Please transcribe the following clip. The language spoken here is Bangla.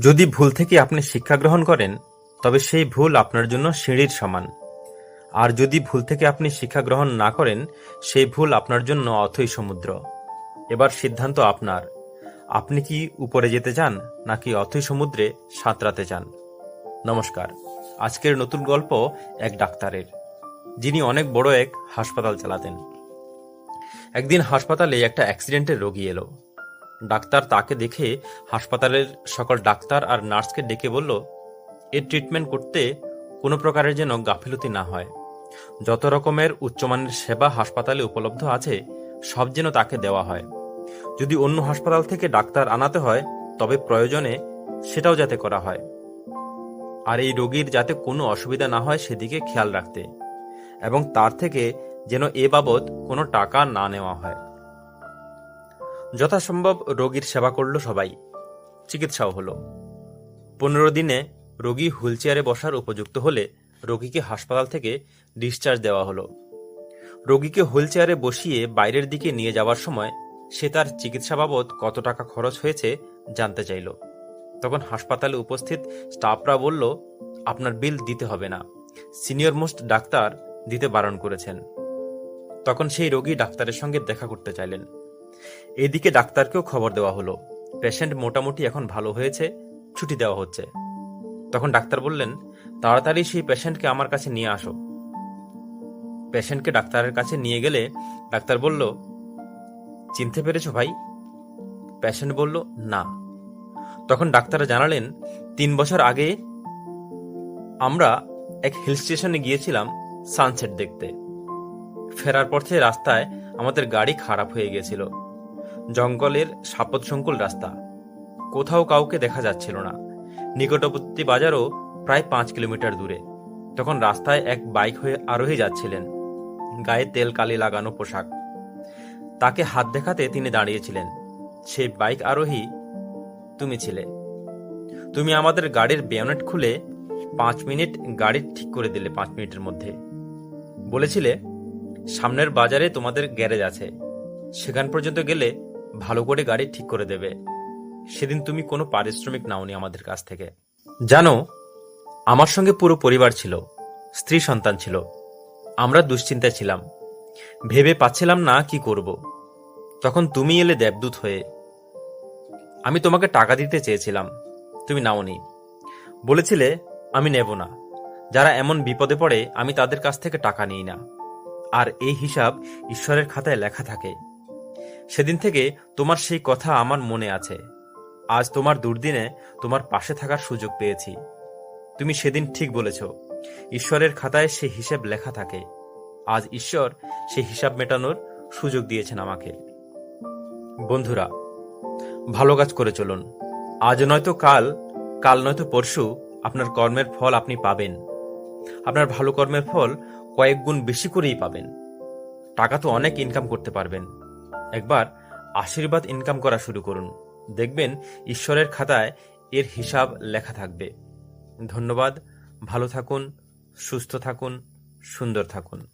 যদি ভুল থেকে আপনি শিক্ষা গ্রহণ করেন, তবে সেই ভুল আপনার জন্য সিঁড়ির সমান। আর যদি ভুল থেকে আপনি শিক্ষা গ্রহণ না করেন, সেই ভুল আপনার জন্য অথই সমুদ্র। এবার সিদ্ধান্ত আপনার। আপনি কি উপরে যেতে চান, নাকি অথই সমুদ্রে সাঁতরাতে চান? নমস্কার। আজকের নতুন গল্প এক ডাক্তারের, যিনি অনেক বড় এক হাসপাতাল চালাতেন। একদিন হাসপাতালে একটা অ্যাক্সিডেন্টের রোগী এলো। ডাক্তার তাকে দেখে হাসপাতালের সকল ডাক্তার আর নার্সকে ডেকে বলল এর ট্রিটমেন্ট করতে কোনো প্রকারের যেন গাফিলতি না হয়। যত রকমের উচ্চমানের সেবা হাসপাতালে উপলব্ধ আছে, সব যেন তাকে দেওয়া হয়। যদি অন্য হাসপাতাল থেকে ডাক্তার আনাতে হয়, তবে প্রয়োজনে সেটাও যাতে করা হয়। আর এই রোগীর যাতে কোনো অসুবিধা না হয়, সেদিকে খেয়াল রাখতে। এবং তার থেকে যেন এ বাবদ কোনো টাকা না নেওয়া হয়। যথাসম্ভব রোগীর সেবা করল সবাই। চিকিৎসাও হলো। পনেরো দিনে রোগী হুইলচেয়ারে বসার উপযুক্ত হলে রোগীকে হাসপাতাল থেকে ডিসচার্জ দেওয়া হলো। রোগীকে হুইলচেয়ারে বসিয়ে বাইরের দিকে নিয়ে যাওয়ার সময় সে তার চিকিৎসা বাবদ কত টাকা খরচ হয়েছে জানতে চাইল। তখন হাসপাতালে উপস্থিত স্টাফরা বলল, আপনার বিল দিতে হবে না। সিনিয়র মোস্ট ডাক্তার দিতে বারণ করেছেন। তখন সেই রোগী ডাক্তারের সঙ্গে দেখা করতে চাইলেন। এদিকে ডাক্তারকেও খবর দেওয়া হলো। পেশেন্ট মোটামুটি এখন ভালো হয়েছে, ছুটি দেওয়া হচ্ছে। তখন ডাক্তার বললেন, তাড়াতাড়ি সেই পেশেন্টকে আমার কাছে নিয়ে আসো। পেশেন্টকে ডাক্তারের কাছে নিয়ে গেলে ডাক্তার বলল, চিনতে পেরেছ ভাই? পেশেন্ট বলল, না। তখন ডাক্তার জানালেন, তিন বছর আগে আমরা এক হিল স্টেশনে গিয়েছিলাম সানসেট দেখতে। ফেরার পথে রাস্তায় আমাদের গাড়ি খারাপ হয়ে গেছিল জঙ্গলের সাপদসংকুল রাস্তা। কোথাও কাউকে দেখা যাচ্ছিল না। নিকটবর্তী বাজারও প্রায় পাঁচ কিলোমিটার দূরে। তখন রাস্তায় এক বাইক হয়ে আরোহী যাচ্ছিলেন। গায়ে তেল কালি লাগানো পোশাক। তাকে হাত দেখাতে তিনি দাঁড়িয়েছিলেন। সেই বাইক আরোহী, তুমি ছিলে। তুমি আমাদের গাড়ির বেয়নেট খুলে পাঁচ মিনিট গাড়ি ঠিক করে দিলে পাঁচ মিনিটের মধ্যে। বলেছিলে, সামনের বাজারে তোমাদের গ্যারেজ আছে। সেখান পর্যন্ত গেলে ভালো করে গাড়ি ঠিক করে দেবে। সেদিন তুমি কোনো পারিশ্রমিক নাওনি আমাদের কাছ থেকে। জানো, আমার সঙ্গে পুরো পরিবার ছিল, স্ত্রী সন্তান ছিল। আমরা দুশ্চিন্তায় ছিলাম। ভেবে পাচ্ছিলাম না কি করব। তখন তুমি এলে দেবদূত হয়ে। আমি তোমাকে টাকা দিতে চেয়েছিলাম। তুমি নাওনি। বলেছিলে, আমি নেব না। যারা এমন বিপদে পড়ে, আমি তাদের কাছ থেকে টাকা নিই না। আর এই হিসাব ঈশ্বরের খাতায় লেখা থাকে। সেদিন থেকে তোমার সেই কথা আমার মনে আছে। আজ তোমার দুর্দিনে তোমার পাশে থাকার সুযোগ পেয়েছি। তুমি সেদিন ঠিক বলেছ, ঈশ্বরের খাতায় সে হিসেব লেখা থাকে। আজ ঈশ্বর সে হিসাব মেটানোর সুযোগ দিয়েছেন আমাকে। বন্ধুরা, ভালো কাজ করে চলুন। আজ নয়তো কাল কাল নয়তো পরশু আপনার কর্মের ফল আপনি পাবেন। আপনার ভালো কর্মের ফল কয়েক গুণ বেশি করেই পাবেন। টাকা তো অনেক ইনকাম করতে পারবেন। একবার আশীর্বাদ ইনকাম করা শুরু করুন। দেখবেন ঈশ্বরের খাতায় এর হিসাব লেখা থাকবে। ধন্যবাদ, ভালো থাকুন, সুস্থ থাকুন, সুন্দর থাকুন।